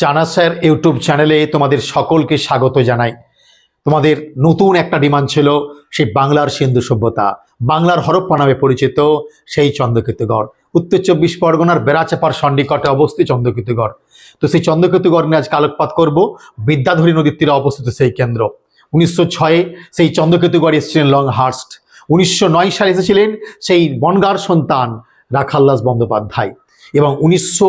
জানা sir YouTube চ্যানেলে তোমাদের সকলকে স্বাগত জানাই। তোমাদের নতুন একটা ডিমান্ড ছিল সেই বাংলার সিন্ধু সভ্যতা। বাংলার হরপ্পা নামে পরিচিত সেই চন্দ্রকেতুগড়। উত্তর চব্বিশ পরগনার বেড়াচাপার সন্নিকটে অবস্থিত চন্দ্রকেতুগড়। তো সেই চন্দ্রকেতুগড় নিয়ে আজকে আলোকপাত করব। বিদ্যাধরী নদীর তীরে অবস্থিত সেই কেন্দ্র। উনিশশো ছয়ে সেই চন্দ্রকেতুগড় এসেছিলেন লং হার্স্ট উনিশশো নয় সালে এসেছিলেন সেই বনগার সন্তান রাখাল্লাস বন্দ্যোপাধ্যায়। এবং উনিশশো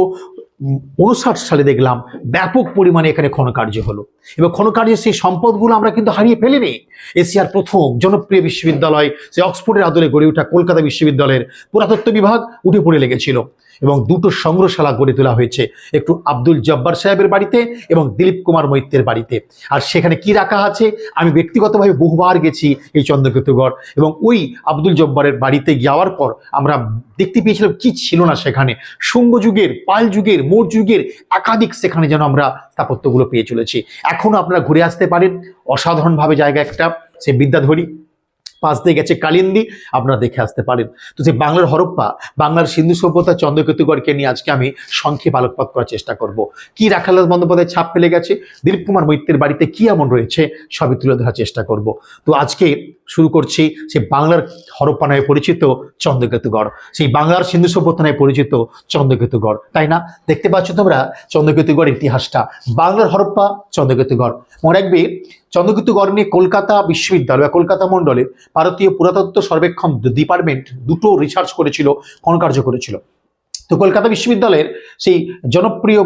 উনষাট সালে দেখলাম ব্যাপক পরিমাণে এখানে খনকার্য হলো। এবং খনকার্যের সেই সম্পদগুলো আমরা কিন্তু হারিয়ে ফেলিনি। এশিয়ার প্রথম জনপ্রিয় বিশ্ববিদ্যালয়, সে অক্সফোর্ডের আদলে গড়ে ওঠা কলকাতা বিশ্ববিদ্যালয়ের পুরাতত্ত্ব বিভাগ উঠে পড়ে লেগেছিল। এবং দুটো সংগ্রহশালা গড়ে তোলা হয়েছে। একটু আব্দুল জব্বার সাহেবের বাড়িতে এবং দিলীপ কুমার মৈত্রের বাড়িতে। আর সেখানে কি রাখা আছে? আমি ব্যক্তিগতভাবে বহুবার গেছি এই চন্দ্রকেতুগড় এবং ওই আব্দুল জব্বারের বাড়িতে যাওয়ার পর আমরা দেখতে পেয়েছিলাম কি ছিল না সেখানে। শুঙ্গ যুগের, পাল যুগের মোট যুগের একাধিক সেখানে যেন আমরা স্থাপত্যগুলো পেয়ে চলেছি। এখনও আপনারা ঘুরে আসতে পারেন। অসাধারণভাবে জায়গা একটা সে বিদ্যাধরী। পাশ দিয়ে গেছে কালিন্দি, আপনারা দেখে আসতে পারেন। তো যে বাংলার হরপ্পা, বাংলার সিন্ধু সভ্যতা, চন্দ্রকেতুগড়কে নিয়ে আজকে আমি সংক্ষেপ আলোকপাত করার চেষ্টা করব। কি রাখালাল বন্দ্যোপাধ্যায় ছাপ ফেলে গেছে? দিলীপ কুমার মৈত্রের বাড়িতে কি এমন রয়েছে? সবই তুলে ধরার চেষ্টা করব। তো আজকে শুরু করছি সে বাংলার হরপ্পা নামে পরিচিত চন্দ্রকেতুগড়। সেই বাংলার সিন্ধু সভ্যতা নামে পরিচিত চন্দ্রকেতুগড়, তাই না? দেখতে পাচ্ছ তোমরা চন্দ্রকেতুগড় ইতিহাসটা। বাংলার হরপ্পা চন্দ্রকেতুগড়। মনে রাখবে, চন্দ্রকেতুগড় নিয়ে কলকাতা বিশ্ববিদ্যালয় বা কলকাতা মণ্ডলে ভারতীয় পুরাতত্ত্ব সর্বেক্ষণ ডিপার্টমেন্ট দুটো রিসার্চ করেছিল খনকার্য করেছিল। তো কলকাতা বিশ্ববিদ্যালয়ের সেই জনপ্রিয়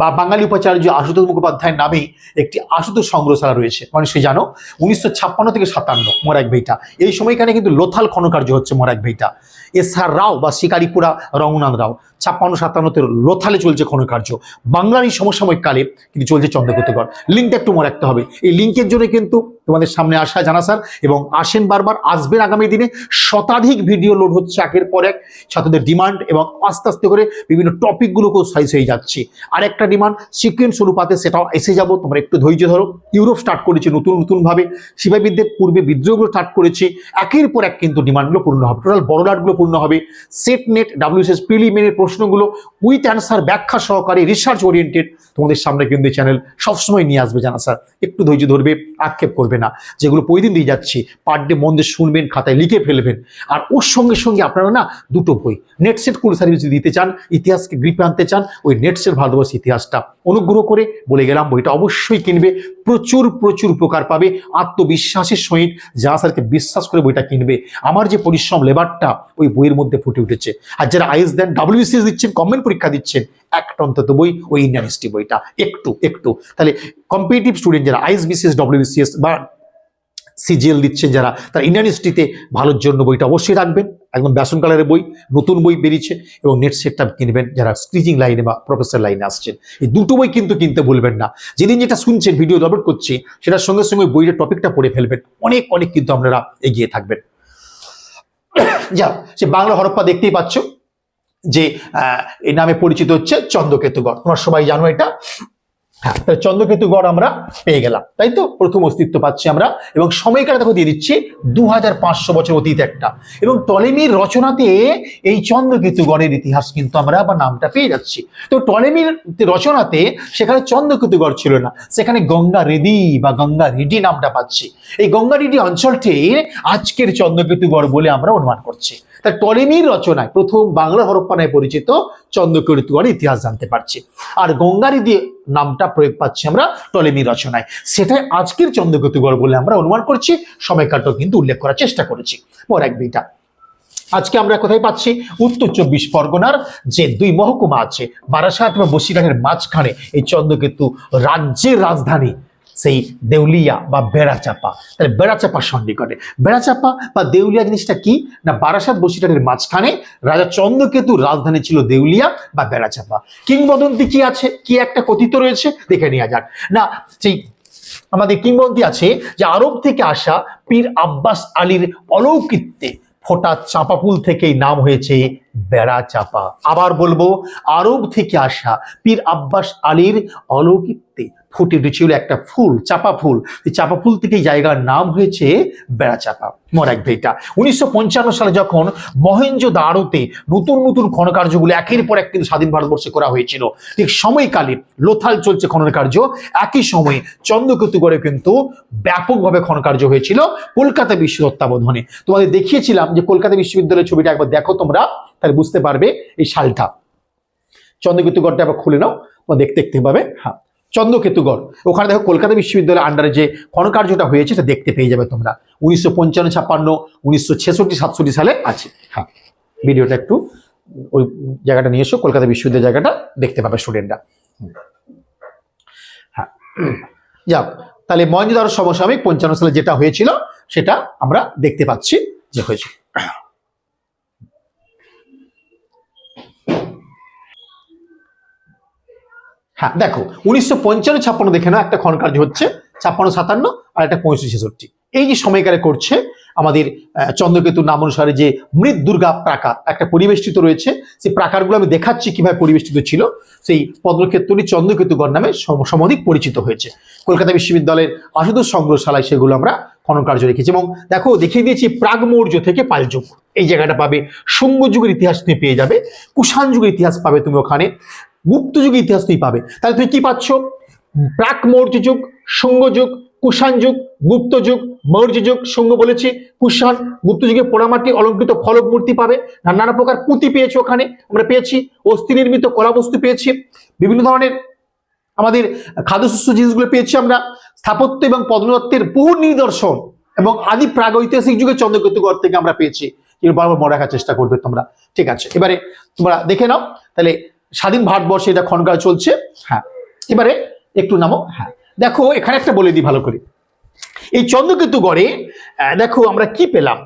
বা বাঙালি উপাচার্য আশুতোষ মুখোপাধ্যায়ের নামেই একটি আশুতোষ সংগ্রহশালা রয়েছে। মানে সে জানো, উনিশশো ছাপ্পান্ন থেকে সাতান্ন মরাক ভাইটা। এই সময়খানে কিন্তু লোথাল খনকার্য হচ্ছে মোরাক ভেইটা। এস আর রাও বা শিকারিপুরা রঘুনাথ রাও। ছাপ্পান্ন, সাতান্নতে লোথালে চলছে খনকার্য বাংলার এই সমসাময়িক কালে কিন্তু চলছে চন্দ্রকেতুগড় লিঙ্কটা একটু মনে রাখতে হবে। এই লিঙ্কের জন্য কিন্তু তোমাদের সামনে আসা, জানা স্যার, এবং আসেন বারবার আসবেন আগামী দিনে শতাধিক ভিডিও লোড হচ্ছে একের পর এক। ছাত্রদের ডিমান্ড এবং আস্তে আস্তে করে বিভিন্ন টপিকগুলোকেও সাইজ হয়ে যাচ্ছে। আর একটা ডিমান্ড সিকুয়েন্স অনুপাতে সেটাও এসে যাব। তোমরা একটু ধৈর্য ধরো। ইউরোপ স্টার্ট করেছে নতুন, নতুনভাবে। শিবাবিদ্যের পূর্বে বিদ্রোহগুলো স্টার্ট করেছে। একের পর এক কিন্তু ডিমান্ডগুলো পূর্ণ হবে। টোটাল বড়লাটগুলো পূর্ণ হবে। সেট নেট ডাব্লিউএসএস প্রিলিমিনের প্রশ্নগুলো উইথ অ্যান্সার ব্যাখ্যা সহকারে রিসার্চ ওরিয়েন্টেড তোমাদের সামনে কিন্তু চ্যানেল সবসময় নিয়ে আসবে জানা স্যার একটু ধৈর্য ধরবে। আক্ষেপ করবে না, যেগুলো প্রতিদিন দিয়ে যাচ্ছি। পার ডে মন দিয়ে শুনবেন, খাতায় লিখে ফেলবেন। আর ওর সঙ্গে সঙ্গে আপনারা না দুটো বই নেট সেট কোন সার্ভিস দিতে চান, ইতিহাসকে গ্রিপে আনতে চান, ওই নেট সেট ভারতবর্ষ ইতিহাসটা অনুগ্রহ করে বলে গেলাম, বইটা অবশ্যই কিনবে। প্রচুর প্রচুর উপকার পাবে। আত্মবিশ্বাসের সহিত যা স্যারকে বিশ্বাস করে বইটা কিনবে। আমার যে পরিশ্রম, লেবারটা ওই বইয়ের মধ্যে ফুটে উঠেছে। আর যারা আইএস দেন, ডাব্লিউসিএস দিচ্ছেন কমেন্ট পরীক্ষা দিচ্ছেন, একটা অন্তত বই, ওই ইন্ডিয়ান হিস্ট্রি বইটা। একটু একটু। তাহলে কম্পিটিটিভ স্টুডেন্ট যারা আইএস বিসিএস ডব্লিউবিসিএস বা সিজিএল দিচ্ছেন যারা, তারা ইন্ডিয়ান হিস্ট্রিতে ভালোর জন্য বইটা অবশ্যই রাখবেন। একদম ব্যাসন কালারের বই, নতুন বই বেরিয়েছে এবং নেট সেটটা কিনবেন যারা স্টিচিং লাইনে বা প্রফেসর লাইনে আসছেন। এই দুটো বই কিন্তু কিনতে ভুলবেন না। যেদিন যেটা শুনছেন, ভিডিও আপলোড করছি, সেটার সঙ্গে সঙ্গে বইয়ের টপিকটা পড়ে ফেলবেন। অনেক অনেক কিন্তু আপনারা এগিয়ে থাকবেন। যা, সে বাংলা হরপ্পা দেখতেই পাচ্ছ যে এই নামে পরিচিত হচ্ছে চন্দ্রকেতুগড় তোমরা সবাই জানো এটা। হ্যাঁ তাহলে চন্দ্রকেতুগড় আমরা পেয়ে গেলাম, তাই তো? প্রথম অস্তিত্ব পাচ্ছি আমরা। এবং সময়কালে দেখো দিয়ে দিচ্ছি দু হাজার পাঁচশো বছর অতীত একটা। এবং টলেমির রচনাতে এই চন্দ্রকেতুগড়ের ইতিহাস কিন্তু আমরা আবার নামটা পেয়ে যাচ্ছি। তো টলেমির রচনাতে সেখানে চন্দ্রকেতুগড় ছিল না, সেখানে গঙ্গা রেদি বা গঙ্গা রেডি নামটা পাচ্ছি। এই গঙ্গা রেডি অঞ্চলটি আজকের চন্দ্রকেতুগড় বলে আমরা অনুমান করছি। তাই টলেমির রচনায় প্রথম বাংলা হরপ্পানায় পরিচিত চন্দ্রকেতুগড়ের ইতিহাস জানতে পারছি। আর গঙ্গারি দিয়ে নামটা প্রয়োগ পাচ্ছি আমরা টলেমির রচনায়। সেটাই আজকের চন্দ্রকেতুগড় বলে আমরা অনুমান করছি, সময়কালটাও কিন্তু উল্লেখ করার চেষ্টা করেছি। পর এক বিটা আজকে আমরা কোথায় পাচ্ছি? উত্তর চব্বিশ পরগনার যে দুই মহকুমা আছে, বারাসাত এবং বসিরহাটের মাঝখানে এই চন্দ্রকেতু রাজ্যের রাজধানী। সেই দেউলিয়া বা বেড়াচাপা তাহলে বেড়াচাপা সন্নিকটে বেড়াচাপা বা দেউলিয়া জিনিসটা কি? না, বারাসাত বসিরহাটের মাঝখানে রাজা চন্দ্রকেতুর রাজধানী ছিল দেউলিয়া বা বেড়াচাপা কিংবদন্তি কি আছে? কি একটা কথিত রয়েছে? দেখে নেওয়া যাক। না, সেই আমাদের কিংবদন্তি আছে যে আরব থেকে আসা পীর আব্বাস আলীর অলৌকিত্বে ফোটা চাঁপাপুল থেকেই নাম হয়েছে বেড়া চাপা। আবার বলব, আরব থেকে আসা পীর আব্বাস আলীর অলৌকিকতে ফুটে উঠেছিল একটা ফুল, চাপা ফুল। এই চাপা ফুল থেকে জায়গার নাম হয়েছে বেড়া চাপা। মনে রাখবে এটা। উনিশশো পঞ্চান্ন সালে যখন মহেঞ্জ দাঁড়োতে নতুন নতুন খনকার্যগুলো একের পর এক কিন্তু স্বাধীন ভারতবর্ষে করা হয়েছিল, ঠিক সময়কালে লোথাল চলছে খনন কার্য একই সময়ে চন্দ্রকেতুগড়ে কিন্তু ব্যাপকভাবে খনকার্য হয়েছিল কলকাতা বিশ্ব তত্ত্বাবধানে তোমাদের দেখিয়েছিলাম যে কলকাতা বিশ্ববিদ্যালয়ের ছবিটা একবার দেখো তোমরা। তাহলে বুঝতে পারবে এই শালটা চন্দ্রকেতুগড়টা আবার খুলে নাও, তোমার দেখতে দেখতে পাবে। হ্যাঁ চন্দ্রকেতুগড়। ওখানে দেখো কলকাতা বিশ্ববিদ্যালয়ের আন্ডারে যে খনকার্যটা হয়েছে সেটা দেখতে পেয়ে যাবে তোমরা। উনিশশো পঞ্চান্ন, ছাপ্পান্ন, উনিশশো ছেষট্টি, সাতষট্টি সালে আছে। হ্যাঁ ভিডিওটা একটু ওই জায়গাটা নিয়ে এসো, কলকাতা বিশ্ববিদ্যালয় জায়গাটা দেখতে পাবে স্টুডেন্টরা হ্যাঁ যাক, তাহলে মহেন্দ্রদার সমসাময়িক পঞ্চান্ন সালে যেটা হয়েছিল, সেটা আমরা দেখতে পাচ্ছি যে হয়েছিল হ্যাঁ দেখো, উনিশশো পঞ্চান্ন ছাপ্পান্ন দেখে না একটা খনকার্য হচ্ছে, ছাপ্পান্ন, সাতান্ন আর একটা পঁয়ষট্টি, ছেষট্টি। এই যে সময়কালে করছে আমাদের চন্দ্রকেতুর নাম অনুসারে যে মৃত দুর্গা প্রাকার, একটা পরিবেষ্টিত রয়েছে, সেই প্রাকারগুলো আমি দেখাচ্ছি কীভাবে পরিবেষ্টিত ছিল। সেই পদ্মক্ষেত্রটি চন্দ্রকেতুগড় নামে সমধিক পরিচিত হয়েছে। কলকাতা বিশ্ববিদ্যালয়ের আশুতোষ সংগ্রহশালায় সেগুলো আমরা খনন কার্য রেখেছি এবং দেখো, দেখিয়ে দিয়েছি প্রাগ মৌর্য থেকে পাল যুগ। এই জায়গাটা পাবে শুঙ্গ যুগের ইতিহাস তুমি পেয়ে যাবে, কুষাণ যুগের ইতিহাস পাবে তুমি ওখানে। গুপ্ত যুগের ইতিহাস তুই পাবে। তাহলে তুই কি পাচ্ছ? প্রাক মৌর্য যুগ, শুঙ্গ যুগ, কুষাণ যুগ, গুপ্ত যুগ, মৌর্য যুগ, শুঙ্গ বলেছি, কুষাণ, গুপ্ত যুগে পোড়ামাটি, অলঙ্কৃত ফলক মূর্তি পাবে, নানা প্রকার পুঁতি পেয়েছি ওখানে, আমরা পেয়েছি, অস্থি নির্মিত কলাবস্তু পেয়েছি, বিভিন্ন ধরনের আমাদের খাদ্যশস্য জিনিসগুলো পেয়েছি আমরা, স্থাপত্য এবং পদ্মদত্তের বহু নিদর্শন এবং আদি প্রাগ ঐতিহাসিক যুগে চন্দ্রকেতুগড় থেকে আমরা পেয়েছি বারবার মনে রাখার চেষ্টা করবে তোমরা। ঠিক আছে, এবারে তোমরা দেখে নাও, তাহলে স্বাধীন ভারতবর্ষে এটা খনকার চলছে। হ্যাঁ। এবারে একটু নামো। হ্যাঁ। দেখো এখানে একটা বলে দিই ভালো করে। এই চন্দ্রকেতু গড়ে দেখো আমরা কি পেলাম?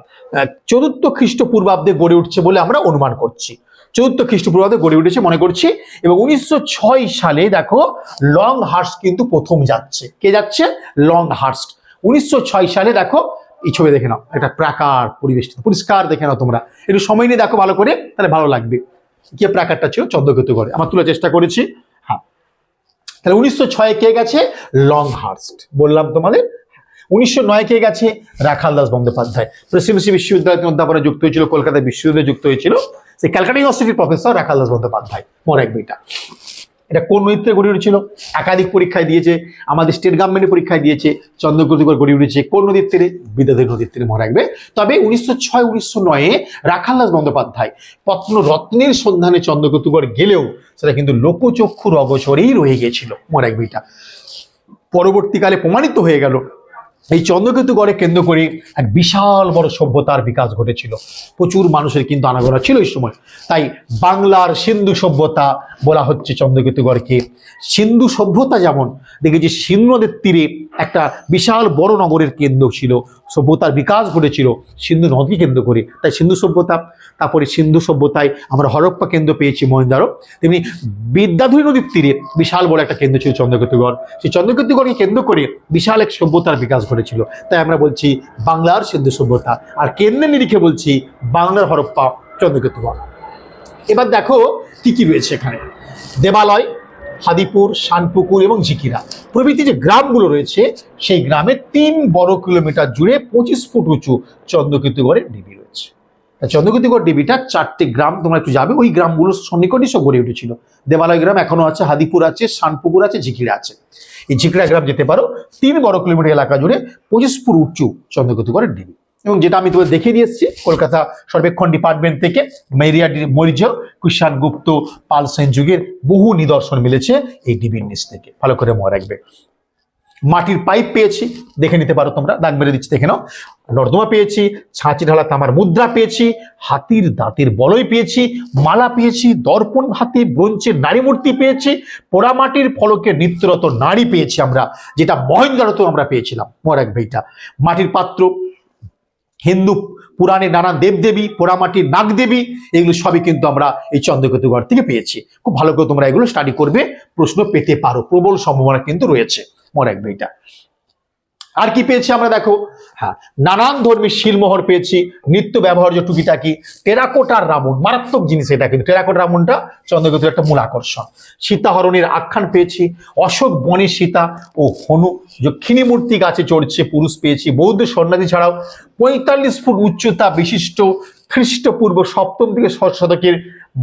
চতুর্থ খ্রিস্টপূর্বাব্দে গড়ে উঠছে বলে আমরা অনুমান করছি। চতুর্থ খ্রিস্টপূর্বাব্দে গড়ে উঠেছে মনে করছি। এবং উনিশশো ছয় সালে দেখো লং হার্স কিন্তু প্রথম যাচ্ছে। কে যাচ্ছে? লং হার্স্ট উনিশশো ছয় সালে দেখো এই ছবি দেখে নাও। একটা প্রাকার পরিবেষ্টিত। পরিষ্কার দেখে নাও তোমরা। একটু সময় নিয়ে দেখো ভালো করে তাহলে ভালো লাগবে। কে প্রাকারটা ছিল চন্দ্রকেতু গড়ে আমার তোলার চেষ্টা করেছি। হ্যাঁ। তাহলে উনিশশো ছয়ে কে গেছে? লং হার্স্ট বললাম তোমাদের। উনিশশো নয় কে গেছে? রাখাল দাস বন্দ্যোপাধ্যায়। প্রেসিডেন্সি বিশ্ববিদ্যালয় অধ্যাপনে যুক্ত হয়েছিল কলকাতা বিশ্ববিদ্যালয়ে যুক্ত হয়েছিল। সেই ক্যালকাটা ইউনিভার্সিটির প্রফেসর রাখাল দাস বন্দ্যোপাধ্যায়। মোর এক বইটা এটা কোন নদীতে গড়ে উঠেছিল? একাধিক পরীক্ষায় দিয়েছে, আমাদের স্টেট গভর্নমেন্টের পরীক্ষায় দিয়েছে, চন্দ্রকেতুগড় গড়ে উঠেছে, কোন নদীর তীরে? বিদ্যাধরী নদীর তীরে মনে রাখবে। তবে উনিশশো ছয়, উনিশশো নয়ে রাখালদাস বন্দ্যোপাধ্যায় পত্ন রত্নের সন্ধানে চন্দ্রকেতুগড় গেলেও সেটা কিন্তু লোকচক্ষুর অগোচরেই রয়ে গিয়েছিল মনে রাখবে এটা। পরবর্তীকালে প্রমাণিত হয়ে গেল এই চন্দ্রকেতু গড়ে কেন্দ্র করে এক বিশাল বড় সভ্যতার বিকাশ ঘটেছিল। প্রচুর মানুষের কিন্তু আনাগোনা ছিল এই সময়। তাই বাংলার সিন্ধু সভ্যতা বলা হচ্ছে চন্দ্রকেতু গড়কে। সিন্ধু সভ্যতা যেমন, দেখেছি সিন্ধু নদের তীরে একটা বিশাল বড় নগরের কেন্দ্র ছিল সভ্যতার বিকাশ ঘটেছিল সিন্ধু নদী কেন্দ্র করে। তাই সিন্ধু সভ্যতা, তারপরে সিন্ধু সভ্যতায় আমরা হরপ্পা কেন্দ্র পেয়েছি মহেন্দ্রারও। তেমনি বিদ্যাধরী নদীর তীরে বিশাল বড় একটা কেন্দ্র ছিল চন্দ্রকেতুগড়। সেই চন্দ্রকেতুগড়কে কেন্দ্র করে বিশাল এক সভ্যতার বিকাশ ঘটেছিল। তাই আমরা বলছি বাংলার সিন্ধু সভ্যতা। আর কেন্দ্রের নিরিখে বলছি বাংলার হরপ্পা চন্দ্রকেতুগড়। এবার দেখো কি কি রয়েছে এখানে। দেবালয় হাদিপুর, শানপুকুর এবং ঝিকিরা। প্রভৃতি যে গ্রামগুলো রয়েছে, সেই গ্রামে তিন বড় কিলোমিটার জুড়ে পঁচিশ ফুট উঁচু চন্দ্রকেতুগড়ের ডিবি রয়েছে। চন্দ্রকেতুগড় ডিবিটা চারটি গ্রাম, তোমরা একটু যাবে, ওই গ্রামগুলোর সন্নিকটই সব গড়ে উঠেছিল। দেবালয় গ্রাম এখনও আছে, হাদিপুর আছে, শানপুকুর আছে, ঝিকিরা আছে। এই ঝিকড়া গ্রাম যেতে পারো, তিন বড় কিলোমিটার এলাকা জুড়ে পঁচিশ ফুট উঁচু চন্দ্রকেতুগড়ের ডিবি। এবং যেটা আমি তোমাদের দেখিয়ে দিয়ে এসেছি, কলকাতা সর্বেক্ষণ ডিপার্টমেন্ট থেকে মেরিয়া মৌর্য কুষাণ গুপ্ত পাল সেন যুগের বহু নিদর্শন মিলেছে এই ডিবির নিচ থেকে। ভালো করে মনে রাখবে। মাটির পাইপ পেয়েছি, দেখে নিতে পারো তোমরা, দাগ মেরে দিচ্ছি, দেখে নাও। নর্দমা পেয়েছি, ছাঁচি ঢালা তামার মুদ্রা পেয়েছি, হাতির দাঁতের বলয় পেয়েছি, মালা পেয়েছি, দর্পণ হাতে ব্রোঞ্চের নারী মূর্তি পেয়েছি, পোড়ামাটির ফলকে নিত্যরত নারী পেয়েছি আমরা, যেটা মহেন্দ্রত আমরা পেয়েছিলাম। মনে রাখবে এটা। মাটির পাত্র হিন্দু, পুরাণে নানা দেবদেবী, পোড়ামাটির নাগদেবী, এগুলো সবই কিন্তু আমরা এই চন্দ্রকেতুগড় থেকে পেয়েছি। খুব ভালো করে তোমরা এগুলো স্টাডি করবে, প্রশ্ন পেতে পারো। প্রবল সম্ভাবনা কিন্তু রয়েছে। মনে রাখবে এটা। আর কি পেয়েছি আমরা দেখো? হ্যাঁ নানান ধর্মীর শিলমোহর পেয়েছি, নিত্য ব্যবহার্য টুকিটাকি টেরাকোটার রামন মারাত্মক জিনিস এটা কিন্তু। টেরাকোটার রামনটা চন্দ্রকেতুর একটা মূল আকর্ষণ। সীতাহরণের আখ্যান পেয়েছি, অশোক, বনে সীতা ও হনু। যক্ষিণী মূর্তি গাছে চড়ছে, পুরুষ পেয়েছি, বৌদ্ধ সন্ন্যাসী ছাড়াও পঁয়তাল্লিশ ফুট উচ্চতা বিশিষ্ট খ্রিস্টপূর্ব সপ্তম থেকে ষষ্ঠ শতকের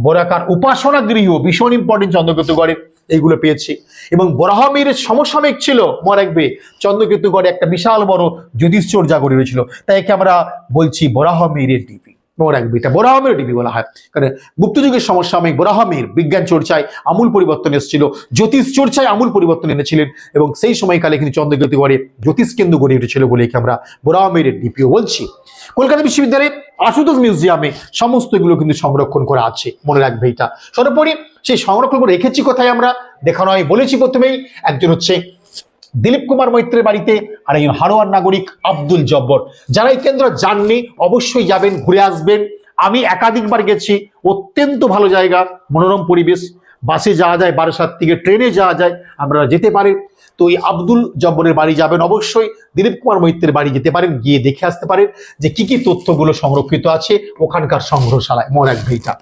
বরাকার উপাসনা গৃহ ভীষণ ইম্পর্টেন্ট চন্দ্রকেতুগড়ের এইগুলো পেয়েছি। এবং বরাহমীর সমসাময়িক ছিল মনে রাখবে চন্দ্রকেতুগড়ে একটা বিশাল বড় জ্যোতিষচর্যা গড়ে হয়েছিল তাই একে আমরা বলছি বরাহমীরের ডিপি। রাখবে এটা বরাহমের ডিপি বলা হয়। কারণ গুপ্তযুগের সমসাময়িক বরাহমের বিজ্ঞান চর্চায় আমূল পরিবর্তন এসেছিল, জ্যোতিষ চর্চায় আমূল পরিবর্তন এনেছিলেন এবং সেই সময়কালে কিন্তু চন্দ্রকেতুগড়ে জ্যোতিষ কেন্দ্র গড়ে উঠেছিল বলে আমরা বরাহমের ডিপিও বলছি। কলকাতা বিশ্ববিদ্যালয়ে আশুতোষ মিউজিয়ামে সমস্ত এগুলো কিন্তু সংরক্ষণ করা আছে, মনে রাখবে এটা। সর্বোপরি সেই সংরক্ষণ করে রেখেছি কোথায় আমরা? দেখানো হয় বলেছি প্রথমেই, একজন হচ্ছে দিলীপ কুমার মৈত্রের বাড়িতে আর একজন হারোয়ার নাগরিক আব্দুল জব্বর। যারা এই কেন্দ্র যাননি অবশ্যই যাবেন, ঘুরে আসবেন। আমি একাধিকবার গেছি, অত্যন্ত ভালো জায়গা, মনোরম পরিবেশ। বাসে যাওয়া যায় বারাসাত থেকে ট্রেনে যাওয়া যায়, আপনারা যেতে পারেন। তো এই আব্দুল জব্বরের বাড়ি যাবেন অবশ্যই, দিলীপ কুমার মৈত্রের বাড়ি যেতে পারেন, গিয়ে দেখে আসতে পারেন যে কি কি তথ্যগুলো সংরক্ষিত আছে ওখানকার সংগ্রহশালায়। মনে রাখবে এটা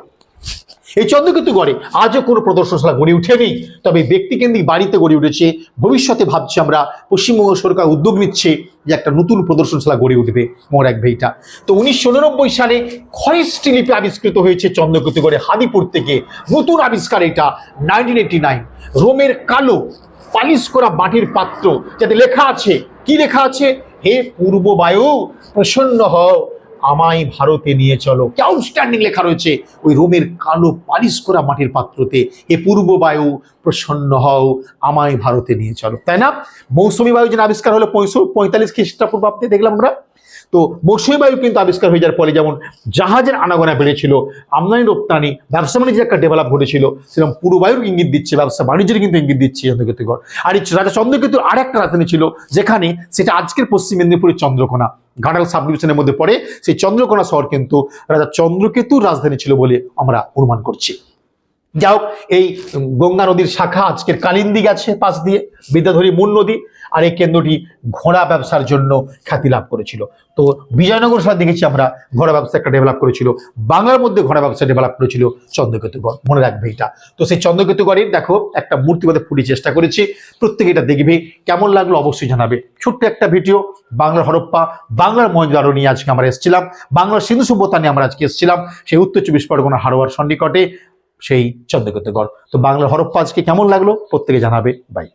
এই চন্দ্রকেতু গড়ে আজও কোনো প্রদর্শনশালা গড়ে উঠেনি তবে ব্যক্তিকেন্দ্রিক বাড়িতে গড়ে উঠেছে। ভবিষ্যতে ভাবছি আমরা পশ্চিমবঙ্গ সরকার উদ্যোগ নিচ্ছে যে একটা নতুন প্রদর্শনশালা গড়ে উঠবে। রাখবে এটা। তো উনিশশো উননব্বই সালে খরিস্টি লিপি আবিষ্কৃত হয়েছে চন্দ্রকেতু গড়ে হাদিপুর থেকে। নতুন আবিষ্কার এটা, নাইনটিন এইটি নাইন। রোমের কালো, পালিশ করা মাটির পাত্র, যাতে লেখা আছে। কি লেখা আছে? হে পূর্ব বায়ু প্রসন্ন হও। আমায় ভারতে নিয়ে চলো। কি আউটস্ট্যান্ডিং লেখা রয়েছে। ওই রোমের কালো পালিশ করা মাটির পাত্রতে। এ পূর্ব বায়ু, প্রসন্ন হও, আমায় ভারতে নিয়ে চলো। তাই না? মৌসুমী বায়ু যেন আবিষ্কার হলো পঁয়তাল্লিশ খ্রিস্টাপূর্বাব্দে, দেখলাম আমরা। তো মৌসুমী বায়ু কিন্তু আবিষ্কার হয়ে যাওয়ার ফলে যেমন জাহাজের আনাগোনা বেড়েছিল, আমদানি রপ্তানি, ব্যবসা বাণিজ্যের একটা ডেভেলপ ঘটেছিল, সেরকম পূর্ব বায়ুর ইঙ্গিত দিচ্ছে, ব্যবসা বাণিজ্যের কিন্তু ইঙ্গিত দিচ্ছে চন্দ্রকেতুগড় আর এই রাজা চন্দ্রকেতুর আর একটা রাজধানী ছিল, যেখানে সেটা আজকের পশ্চিম মেদিনীপুরের চন্দ্রকোনা, ঘাটাল সাব ডিভিশনের মধ্যে পড়ে, সেই চন্দ্রকোনা শহর কিন্তু রাজা চন্দ্রকেতুর রাজধানী ছিল বলে আমরা অনুমান করছি। যাই হোক, এই গঙ্গা নদীর শাখা আজকের কালিন্দী গেছে পাশ দিয়ে, বিদ্যাধরী মূল নদী, আর এই কেন্দ্রটি ঘোড়া ব্যবসার জন্য খ্যাতি লাভ করেছিল। তো বিজয়নগর সাথে দেখেছি আমরা, ঘোড়া ব্যবসা একটা ডেভেলপ করেছিল। বাংলার মধ্যে ঘোড়া ব্যবসা ডেভেলপ করেছিল চন্দ্রকেতুগড়, মনে রাখবে এটা। তো সেই চন্দ্রকেতুগড়ের, দেখো, একটা মূর্তি মধ্যে ফুটি চেষ্টা করেছি। প্রত্যেকে এটা দেখবে, কেমন লাগল অবশ্যই জানাবে। ছোট্ট একটা ভিডিও, বাংলার হরপ্পা, বাংলার মহেন্দ্র নিয়ে আজকে আমরা এসেছিলাম। বাংলার সিন্ধু সভ্যতা নিয়ে আমরা আজকে এসেছিলাম। সেই উত্তর চব্বিশ পরগনা হারোয়ার সন্নিকটে। সেই চন্দ্রকেতুগড় তো বাংলার হরপ্পা আজকে কেমন লাগল? প্রত্যেকে জানাবে। বাই